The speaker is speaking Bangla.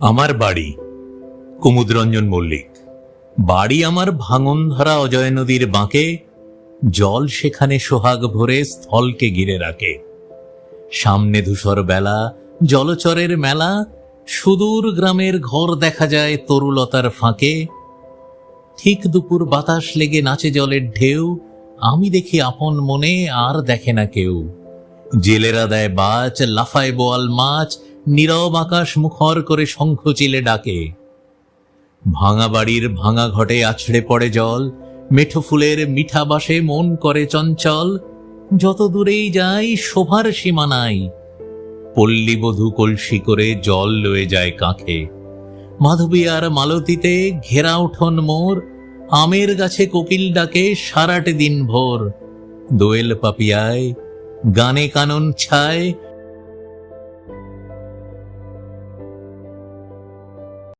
আমার বাড়ি, কুমুদরঞ্জন মল্লিক। বাড়ি আমার ভাঙন ধরা অজয় নদীর বাঁকে, জল সেখানে সোহাগ ভরে স্থলকে ঘিরে রাখে। সামনে ধূসর বেলা, জলচরের মেলা, সুদূর গ্রামের ঘর দেখা যায় তরুলতার ফাঁকে। ঠিক দুপুর বাতাস লেগে নাচে জলের ঢেউ, আমি দেখি আপন মনে আর দেখে না কেউ। জেলেরা দেয় বাচ লাফায় বোয়াল মাছ নীরব আকাশ মুখর করে শঙ্খ চিলে ডাকে। ভাঙা বাড়ির ভাঙা ঘটে আছড়ে পড়ে জল, মেঠো ফুলের মিঠা বাসে মন করে চঞ্চল, যত দূরেই যাই শোভার সীমা নাই। পল্লীবধূ কলসি করে জল লয়ে যায় কাঁখে। মাধবী আর মালতীতে ঘেরা উঠোন মোর, আমের গাছে কোকিল ডাকে সারাটে দিন ভোর দোয়েল পাপিয়ায় গানে কানন ছায়